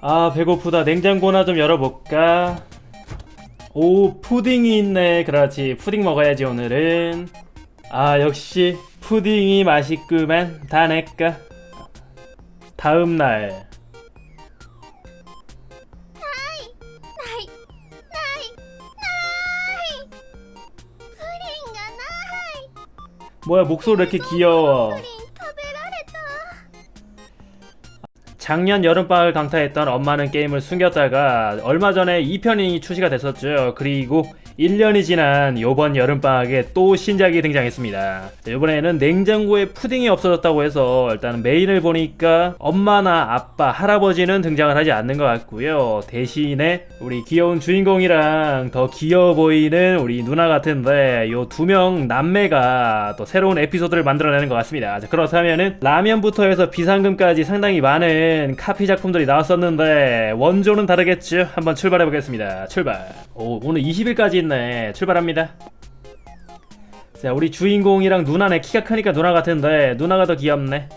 아 배고프다. 냉장고나 좀 열어볼까? 오 푸딩이 있네. 그렇지. 푸딩 먹어야지 오늘은. 아 역시 푸딩이 맛있구만. 다 내까 다음날. 뭐야 목소리 이렇게 귀여워? 작년 여름방학을 강타했던 엄마는 게임을 숨겼다가 얼마 전에 2편이 출시가 됐었죠. 그리고 1년이 지난 요번 여름방학에 또 신작이 등장했습니다. 자, 이번에는 냉장고에 푸딩이 없어졌다고 해서 일단 메인을 보니까 엄마나 아빠, 할아버지는 등장을 하지 않는 것 같고요. 대신에 우리 귀여운 주인공이랑 더 귀여워 보이는 우리 누나 같은데 요 두 명 남매가 또 새로운 에피소드를 만들어내는 것 같습니다. 자, 그렇다면은 라면부터 해서 비상금까지 상당히 많은 카피 작품들이 나왔었는데 원조는 다르겠죠? 한번 출발해 보겠습니다. 출발. 오, 오늘 20일까지 있네. 출발합니다. 자, 우리 주인공이랑 누나네 키가 크니까 누나 같은데 누나가 더 귀엽네.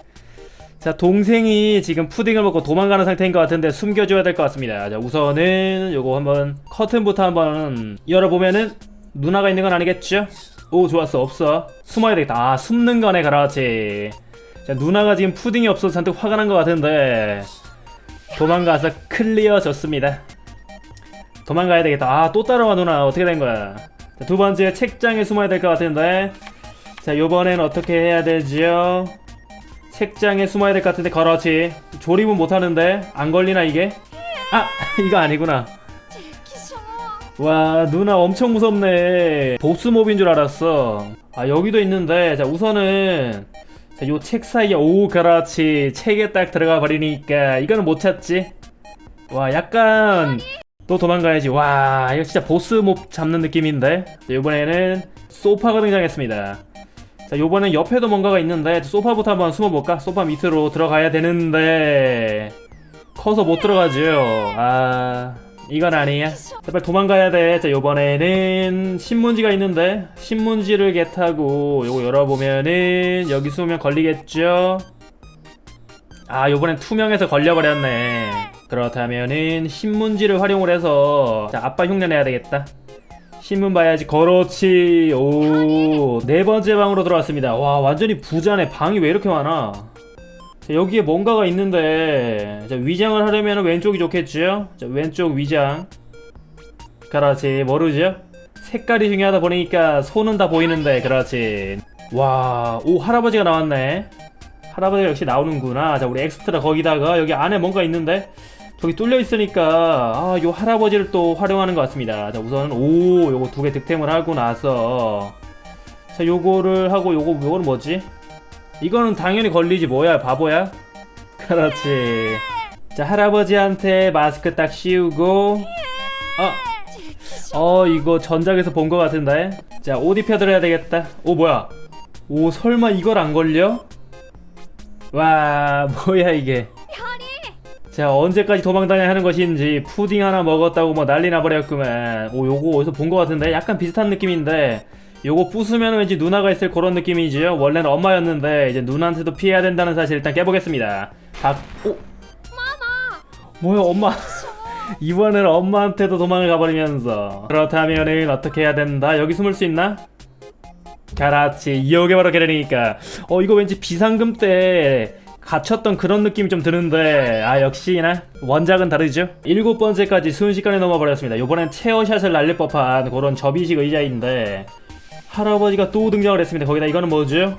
자, 동생이 지금 푸딩을 먹고 도망가는 상태인 것 같은데 숨겨줘야 될 것 같습니다. 자, 우선은 요거 한번 커튼부터 한번 열어보면은 누나가 있는 건 아니겠죠? 오, 좋았어. 없어. 숨어야 되겠다. 아, 숨는 거네, 그렇지. 자, 누나가 지금 푸딩이 없어서 잔뜩 화가 난 것 같은데 도망가서 클리어 졌습니다. 도망가야 되겠다. 아, 또 따라와, 누나. 어떻게 된 거야? 자, 두 번째, 책장에 숨어야 될 것 같은데. 자, 요번엔 어떻게 해야 되죠? 책장에 숨어야 될 것 같은데, 그렇지. 조립은 못하는데, 안 걸리나, 이게? 아, 이거 아니구나. 와, 누나 엄청 무섭네. 보스몹인 줄 알았어. 아, 여기도 있는데, 자, 우선은, 자, 요 책 사이에, 오, 그렇지. 책에 딱 들어가 버리니까, 이거는 못 찾지? 와, 약간, 또 도망가야지. 와, 이거 진짜 보스 몹 잡는 느낌인데? 자, 이번에는, 소파가 등장했습니다. 자, 요번엔 옆에도 뭔가가 있는데, 소파부터 한번 숨어볼까? 소파 밑으로 들어가야 되는데, 커서 못 들어가죠. 아, 이건 아니야. 자, 빨리 도망가야 돼. 자, 요번에는 신문지가 있는데, 신문지를 겟하고, 요거 열어보면은, 여기 숨으면 걸리겠죠? 아, 요번엔 투명해서 걸려버렸네. 그렇다면은, 신문지를 활용을 해서, 자, 아빠 흉내 내야 되겠다. 신문 봐야지. 그렇지. 오, 네 번째 방으로 들어왔습니다. 와, 완전히 부자네. 방이 왜 이렇게 많아? 자, 여기에 뭔가가 있는데 자, 위장을 하려면 왼쪽이 좋겠죠? 자, 왼쪽 위장 그렇지 모르죠? 색깔이 중요하다 보니까 손은 다 보이는데 그렇지 와오 할아버지가 나왔네 할아버지가 역시 나오는구나 자 우리 엑스트라 거기다가 여기 안에 뭔가 있는데 저기 뚫려 있으니까 아, 요 할아버지를 또 활용하는 것 같습니다. 자, 우선 오, 요거 두 개 득템을 하고 나서 자, 요거를 하고 요거 요거는 뭐지? 이거는 당연히 걸리지 뭐야, 바보야? 그렇지. 자, 할아버지한테 마스크 딱 씌우고 아, 어, 이거 전작에서 본 것 같은데. 자, 옷 입혀드려야 되겠다. 오, 뭐야? 오, 설마 이걸 안 걸려? 와, 뭐야 이게? 자 언제까지 도망다녀야 하는 것인지 푸딩 하나 먹었다고 뭐 난리 나버렸구만. 오 요거 어디서 본 것 같은데? 약간 비슷한 느낌인데 요거 부수면 왠지 누나가 있을 그런 느낌이지요? 원래는 엄마였는데 이제 누나한테도 피해야 된다는 사실 일단 깨보겠습니다. 박 오? マ 뭐야 엄마. 이번엔 엄마한테도 도망을 가버리면서. 그렇다면은 어떻게 해야 된다? 여기 숨을 수 있나? 그렇지 이게 바로 걔라니까. 어 이거 왠지 비상금 때 갇혔던 그런 느낌이 좀 드는데 아 역시나 원작은 다르죠? 일곱 번째까지 순식간에 넘어버렸습니다. 요번엔 체어샷을 날릴 법한 그런 접이식 의자인데 할아버지가 또 등장을 했습니다. 거기다 이거는 뭐죠?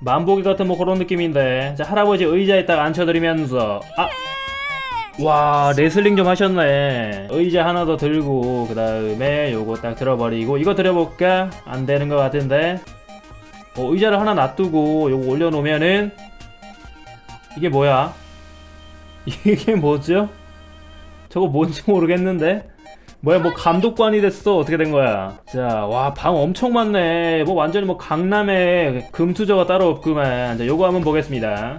만보기 같은 뭐 그런 느낌인데 자 할아버지 의자에 딱 앉혀드리면서 아 와 레슬링 좀 하셨네. 의자 하나 더 들고 그 다음에 요거 딱 들어버리고 이거 들어볼까? 안 되는 것 같은데. 어, 의자를 하나 놔두고 요거 올려놓으면은 이게 뭐야? 이게 뭐죠? 저거 뭔지 모르겠는데 뭐야 뭐 감독관이 됐어 어떻게 된 거야 자와 방 엄청 많네 뭐 완전히 뭐 강남에 금투저가 따로 없구만 자 요거 한번 보겠습니다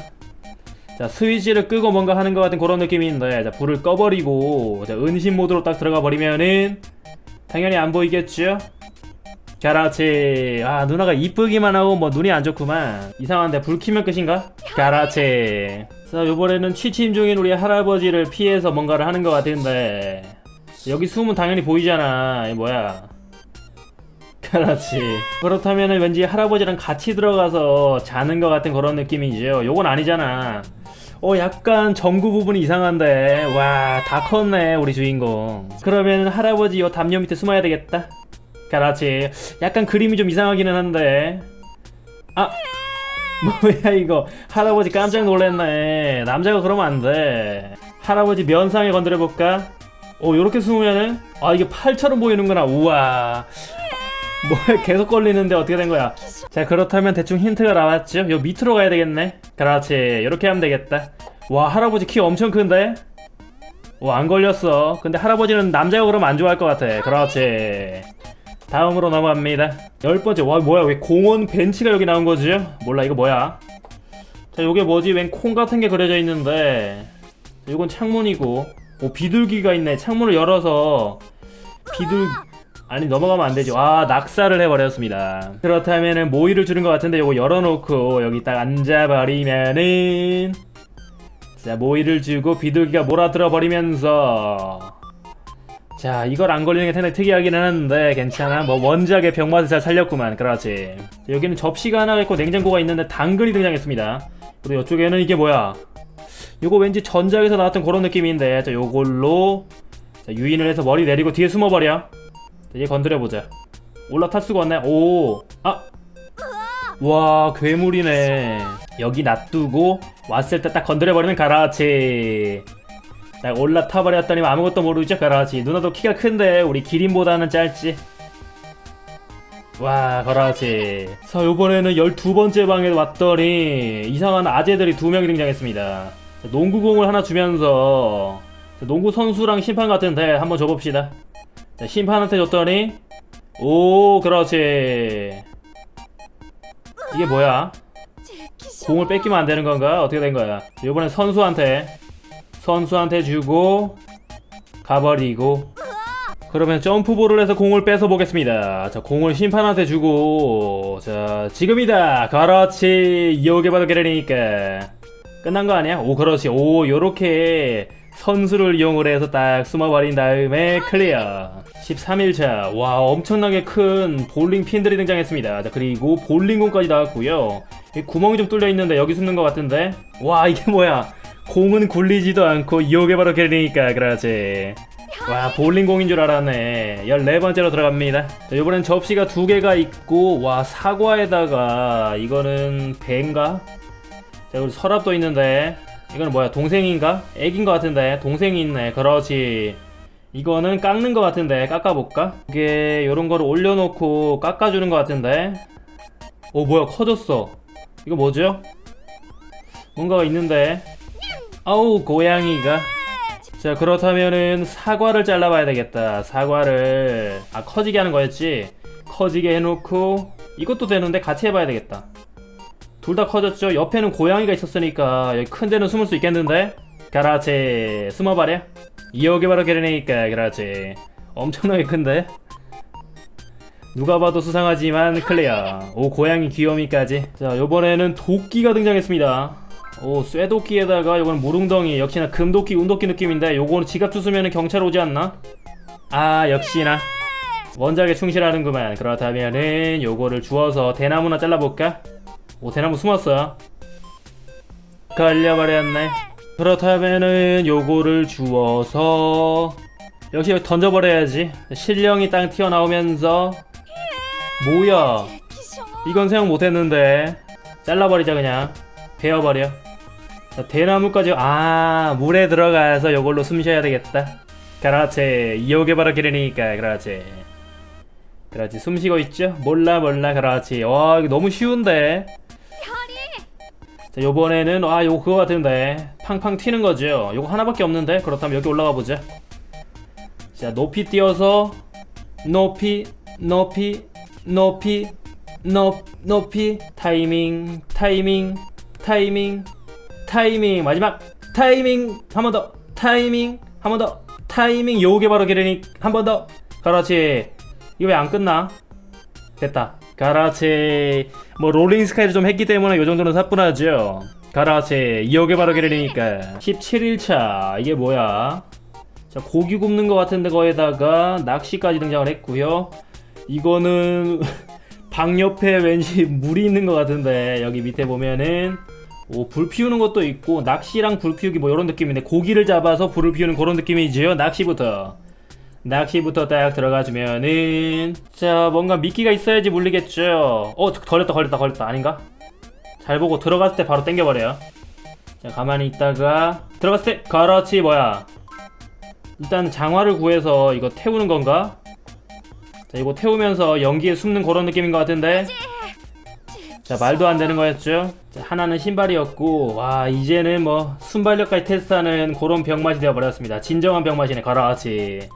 자 스위치를 끄고 뭔가 하는 것 같은 그런 느낌인데 자 불을 꺼버리고 자 은신 모드로 딱 들어가 버리면은 당연히 안 보이겠죠? 그렇지 아 누나가 이쁘기만 하고 뭐 눈이 안 좋구만. 이상한데 불 켜면 끝인가? 그렇지 자 요번에는 취침 중인 우리 할아버지를 피해서 뭔가를 하는 것 같은데. 여기 숨은 당연히 보이잖아. 이 뭐야? 그렇지 그렇다면 은 왠지 할아버지랑 같이 들어가서 자는 것 같은 그런 느낌이죠. 요건 아니잖아. 어 약간 전구 부분이 이상한데. 와 다 컸네 우리 주인공. 그러면 할아버지 요 담요 밑에 숨어야 되겠다 그렇지. 약간 그림이 좀 이상하기는 한데. 아 뭐야 이거. 할아버지 깜짝 놀랐네. 남자가 그러면 안돼. 할아버지 면상에 건드려볼까? 오 요렇게 숨으면은 아 이게 팔처럼 보이는구나. 우와. 뭐야 계속 걸리는데 어떻게 된 거야? 자 그렇다면 대충 힌트가 나왔죠? 요 밑으로 가야 되겠네. 그렇지. 이렇게 하면 되겠다. 와 할아버지 키 엄청 큰데? 와안 걸렸어. 근데 할아버지는 남자가 그러면 안 좋아할 것 같아. 그렇지 다음으로 넘어갑니다. 열 번째 와 뭐야 왜 공원 벤치가 여기 나온 거지? 몰라 이거 뭐야? 자 요게 뭐지? 웬 콩 같은 게 그려져 있는데. 이건 창문이고. 오 비둘기가 있네. 창문을 열어서 비둘 아니 넘어가면 안 되죠. 아 낙사를 해버렸습니다. 그렇다면은 모이를 주는 것 같은데 요거 열어놓고 여기 딱 앉아버리면은. 자 모이를 주고 비둘기가 몰아들어 버리면서 자 이걸 안 걸리는 게 상당히 특이하긴 하는데 괜찮아. 뭐 원작의 병맛을 잘 살렸구만. 그렇지. 여기는 접시가 하나 있고 냉장고가 있는데 당근이 등장했습니다. 그리고 이쪽에는 이게 뭐야? 요거 왠지 전작에서 나왔던 그런 느낌인데. 자 요걸로 자, 유인을 해서 머리 내리고 뒤에 숨어버려. 자, 얘 건드려보자. 올라탈 수가 없네. 오. 아! 와 괴물이네. 여기 놔두고 왔을 때 딱 건드려버리면 가라치 자 올라타버렸더니 아무것도 모르죠 가라치 누나도 키가 큰데 우리 기린보다는 짧지. 와 그렇지. 자 요번에는 12번째 방에 왔더니 이상한 아재들이 두 명이 등장했습니다. 자, 농구공을 하나 주면서 자, 농구 선수랑 심판 같은데 한번 줘봅시다. 자, 심판한테 줬더니 오 그렇지. 이게 뭐야? 공을 뺏기면 안 되는 건가? 어떻게 된 거야? 요번엔 선수한테 선수한테 주고 가버리고. 그러면 점프볼을 해서 공을 뺏어 보겠습니다. 자 공을 심판한테 주고. 자 지금이다. 그렇지. 이오게 봐도 그러니까. 끝난 거 아니야? 오 그렇지. 오 요렇게 선수를 이용을 해서 딱 숨어버린 다음에 클리어. 13일차. 와 엄청나게 큰 볼링 핀들이 등장했습니다. 자 그리고 볼링공까지 나왔고요. 이 구멍이 좀 뚫려 있는데 여기 숨는 것 같은데? 와 이게 뭐야 공은 굴리지도 않고 이오게 바로 그러니까 그렇지 와 볼링공인 줄 알았네 14번째로 들어갑니다 자 이번엔 접시가 두 개가 있고 와 사과에다가 이거는 배인가? 자 그리고 서랍도 있는데 이거는 뭐야 동생인가? 애기인 것 같은데 동생이 있네 그렇지 이거는 깎는 것 같은데 깎아볼까? 이게 요런 거를 올려놓고 깎아주는 것 같은데 오 뭐야 커졌어 이거 뭐죠? 뭔가가 있는데 아우 고양이가. 자 그렇다면은 사과를 잘라봐야 되겠다. 사과를. 아 커지게 하는 거였지? 커지게 해놓고 이것도 되는데 같이 해봐야 되겠다. 둘 다 커졌죠? 옆에는 고양이가 있었으니까 여기 큰 데는 숨을 수 있겠는데? 그렇지 숨어봐려 이어게 바로 게르니까 그렇지. 엄청나게 큰데? 누가 봐도 수상하지만 클레어. 오 고양이 귀요미까지. 자 요번에는 도끼가 등장했습니다 오 쇠도끼에다가 요건 무릉덩이 역시나 금도끼 운도끼 느낌인데 요거는 지갑 주스면 경찰 오지 않나? 아 역시나. 원작에 충실하는구만. 그렇다면은 요거를 주워서 대나무나 잘라볼까? 오 대나무 숨었어 걸려버렸네. 그렇다면은 요거를 주워서 역시 던져버려야지. 실령이 땅 튀어나오면서 뭐야 이건 생각 못했는데 잘라버리자 그냥. 베어버려 자, 대나무까지 아 물에 들어가서 요걸로 숨 쉬어야 되겠다. 그렇지. 이오게 바로 기르니까. 그렇지. 그렇지. 숨 쉬고 있죠? 몰라 몰라. 그렇지. 와 이거 너무 쉬운데. 자 요번에는 아 요거 그거 같은데. 팡팡 튀는 거죠? 요거 하나밖에 없는데? 그렇다면 여기 올라가 보자. 자 높이 뛰어서 높이 높이 높이 높 높이 타이밍 타이밍 타이밍 타이밍 마지막 타이밍 한 번 더. 타이밍 한 번 더. 타이밍 요게 바로 기르니 한 번 더. 그렇지. 이거 왜 안 끝나? 됐다. 그렇지. 뭐 롤링 스카이를 좀 했기 때문에 요 정도는 사뿐하죠. 그렇지. 이게 바로 그러니까. 17일차. 이게 뭐야? 자 고기 굽는 것 같은데 거기다가 낚시까지 등장을 했고요. 이거는 방 옆에 왠지 물이 있는 것 같은데 여기 밑에 보면은 오, 불 피우는 것도 있고 낚시랑 불 피우기 뭐 이런 느낌인데 고기를 잡아서 불을 피우는 그런 느낌이지요 낚시부터. 낚시부터 딱 들어가 주면은 자 뭔가 미끼가 있어야지 물리겠죠. 어 걸렸다 걸렸다 걸렸다. 아닌가? 잘 보고 들어갔을 때 바로 당겨버려요. 자 가만히 있다가 들어갔을 때 그렇지 뭐야. 일단 장화를 구해서 이거 태우는 건가? 자 이거 태우면서 연기에 숨는 그런 느낌인 것 같은데 자 말도 안 되는 거였죠? 자, 하나는 신발이었고 와 이제는 뭐 순발력까지 테스트하는 그런 병맛이 되어버렸습니다. 진정한 병맛이네 그렇지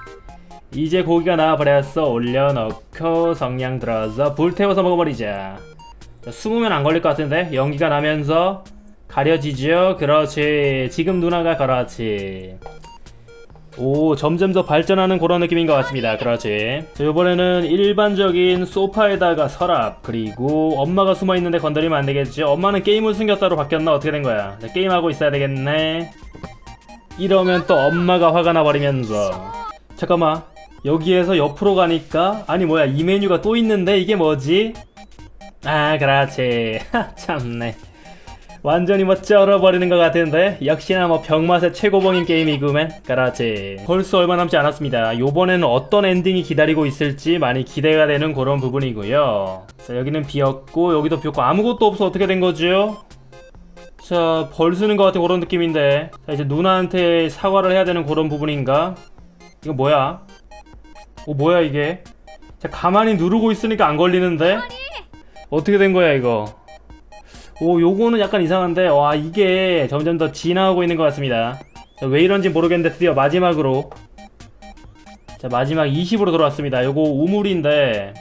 이제 고기가 나와버렸어. 올려놓고 성냥 들어서 불 태워서 먹어버리자. 자, 숨으면 안 걸릴 것 같은데? 연기가 나면서 가려지죠? 그렇지. 지금 누나가 그렇지 오 점점 더 발전하는 그런 느낌인 것 같습니다. 그렇지. 자, 이번에는 일반적인 소파에다가 서랍 그리고 엄마가 숨어있는데 건드리면 안 되겠죠 엄마는 게임을 숨겼다로 바뀌었나? 어떻게 된 거야? 자, 게임하고 있어야 되겠네. 이러면 또 엄마가 화가 나버리면서. 잠깐만. 여기에서 옆으로 가니까 아니 뭐야 이 메뉴가 또 있는데? 이게 뭐지? 아 그렇지. 하, 참네 완전히 뭐 쩔어버리는 것 같은데 역시나 뭐 병맛의 최고봉인 게임이구만 그렇지 벌써 얼마 남지 않았습니다 요번에는 어떤 엔딩이 기다리고 있을지 많이 기대가 되는 그런 부분이고요 자 여기는 비었고 여기도 비었고 아무것도 없어 어떻게 된 거죠? 자, 벌 쓰는 것 같은 그런 느낌인데. 자, 이제 누나한테 사과를 해야 되는 그런 부분인가? 이거 뭐야? 오, 뭐야, 이게? 자, 가만히 누르고 있으니까 안 걸리는데? 어떻게 된 거야, 이거? 오, 요거는 약간 이상한데, 와, 이게 점점 더 진화하고 있는 것 같습니다. 자, 왜 이런지 모르겠는데, 드디어 마지막으로. 자, 마지막 20으로 들어왔습니다. 요거 우물인데,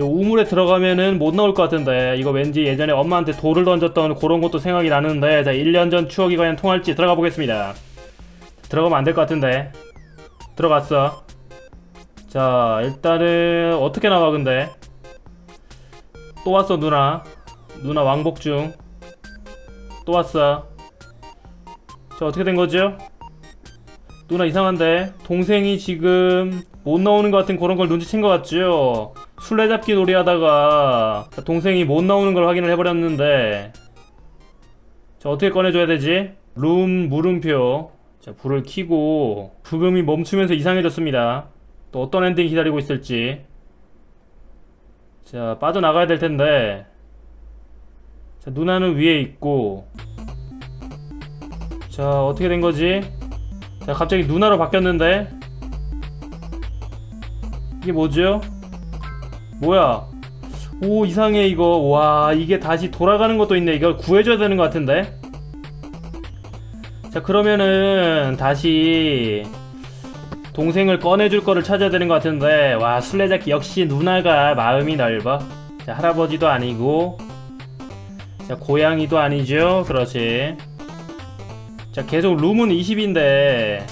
요 우물에 들어가면은 못 나올 것 같은데 이거 왠지 예전에 엄마한테 돌을 던졌던 그런 것도 생각이 나는데 자 1년 전 추억이 과연 통할지 들어가 보겠습니다 들어가면 안 될 것 같은데 들어갔어 자 일단은 어떻게 나와 근데 또 왔어 누나 누나 왕복 중. 또 왔어. 자 어떻게 된 거죠? 누나 이상한데? 동생이 지금 못 나오는 것 같은 그런 걸 눈치챈 것 같죠? 술래잡기 놀이 하다가 동생이 못 나오는 걸 확인을 해버렸는데 자 어떻게 꺼내줘야 되지? 룸 물음표. 자 불을 켜고 부금이 멈추면서 이상해졌습니다. 또 어떤 엔딩이 기다리고 있을지. 자 빠져나가야 될 텐데 자 누나는 위에 있고. 자 어떻게 된 거지? 자 갑자기 누나로 바뀌었는데? 이게 뭐죠? 뭐야? 오 이상해 이거. 와 이게 다시 돌아가는 것도 있네. 이걸 구해줘야 되는 것 같은데? 자 그러면은 다시 동생을 꺼내줄 거를 찾아야 되는 것 같은데. 와 술래잡기 역시 누나가 마음이 넓어. 자 할아버지도 아니고 자 고양이도 아니죠? 그렇지. 자 계속 룸은 20인데.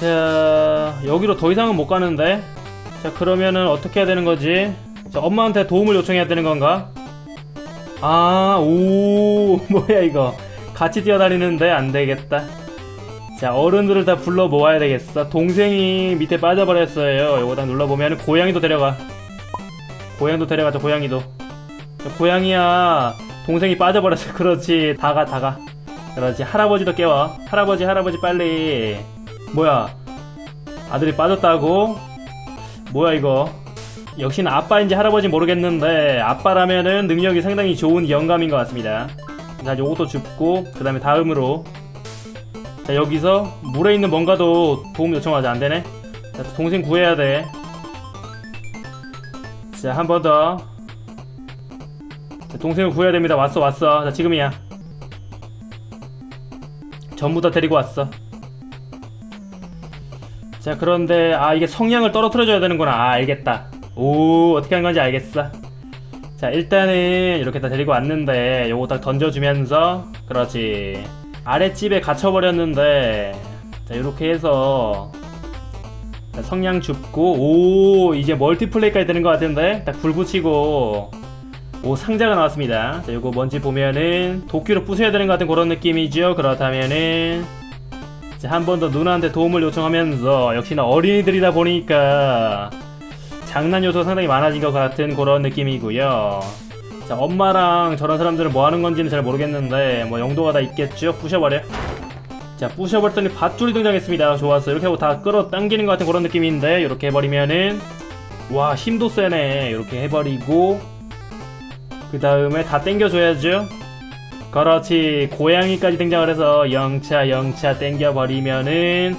자 여기로 더 이상은 못 가는데. 자 그러면은 어떻게 해야 되는 거지? 자 엄마한테 도움을 요청해야 되는 건가? 아 오 뭐야 이거. 같이 뛰어다니는데 안 되겠다. 자 어른들을 다 불러 모아야 되겠어. 동생이 밑에 빠져버렸어요. 요거 딱 눌러보면 고양이도 데려가. 고양이도 데려가자 고양이도. 자, 고양이야 동생이 빠져버렸어 그렇지. 다가 다가. 그렇지. 할아버지도 깨워. 할아버지 할아버지 빨리. 뭐야? 아들이 빠졌다고? 뭐야 이거? 역시는 아빠인지 할아버지 모르겠는데 아빠라면은 능력이 상당히 좋은 영감인 것 같습니다. 자 요것도 줍고 그 다음에 다음으로. 자 여기서 물에 있는 뭔가도 도움 요청하자 안되네? 자 동생 구해야 돼자 한 번더 동생을 구해야 됩니다. 왔어 왔어. 자 지금이야. 전부 다 데리고 왔어. 자 그런데 아 이게 성냥을 떨어뜨려 줘야 되는구나. 아 알겠다. 오 어떻게 하는 건지 알겠어. 자 일단은 이렇게 다 데리고 왔는데 요거 딱 던져주면서 그렇지. 아랫집에 갇혀버렸는데 자 이렇게 해서 자, 성냥 줍고 오 이제 멀티플레이까지 되는 것 같은데? 딱 불 붙이고 오 상자가 나왔습니다. 자 요거 뭔지 보면은 도끼로 부숴야 되는 것 같은 그런 느낌이죠? 그렇다면은. 한번 더 누나한테 도움을 요청하면서 역시나 어린이들이다 보니까 장난 요소가 상당히 많아진 것 같은 그런 느낌이고요. 자 엄마랑 저런 사람들은 뭐 하는 건지는 잘 모르겠는데 뭐 용도가 다 있겠죠? 부셔버려. 자 부셔버렸더니 밧줄이 등장했습니다. 좋았어. 이렇게 하고 다 끌어당기는 것 같은 그런 느낌인데 이렇게 해버리면은 와 힘도 세네. 이렇게 해버리고 그 다음에 다 땡겨줘야죠. 그렇지 고양이까지 등장을 해서 영차 영차 땡겨버리면은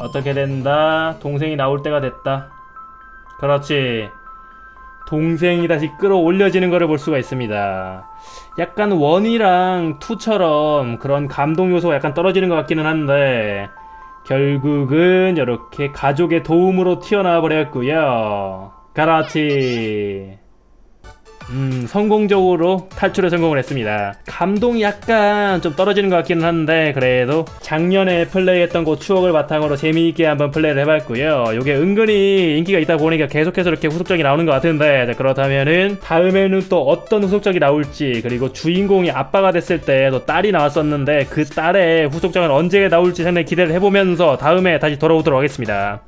어떻게 된다? 동생이 나올 때가 됐다. 그렇지. 동생이 다시 끌어올려지는 것을 볼 수가 있습니다. 약간 원이랑 투처럼 그런 감동 요소가 약간 떨어지는 것 같기는 한데 결국은 이렇게 가족의 도움으로 튀어나와 버렸고요. 그렇지 음, 성공적으로 탈출에 성공을 했습니다. 감동이 약간 좀 떨어지는 것 같기는 한데, 그래도 작년에 플레이했던 그 추억을 바탕으로 재미있게 한번 플레이를 해봤고요. 요게 은근히 인기가 있다 보니까 계속해서 이렇게 후속작이 나오는 것 같은데, 자, 그렇다면은 다음에는 또 어떤 후속작이 나올지, 그리고 주인공이 아빠가 됐을 때 또 딸이 나왔었는데, 그 딸의 후속작은 언제 나올지 상당히 기대를 해보면서 다음에 다시 돌아오도록 하겠습니다.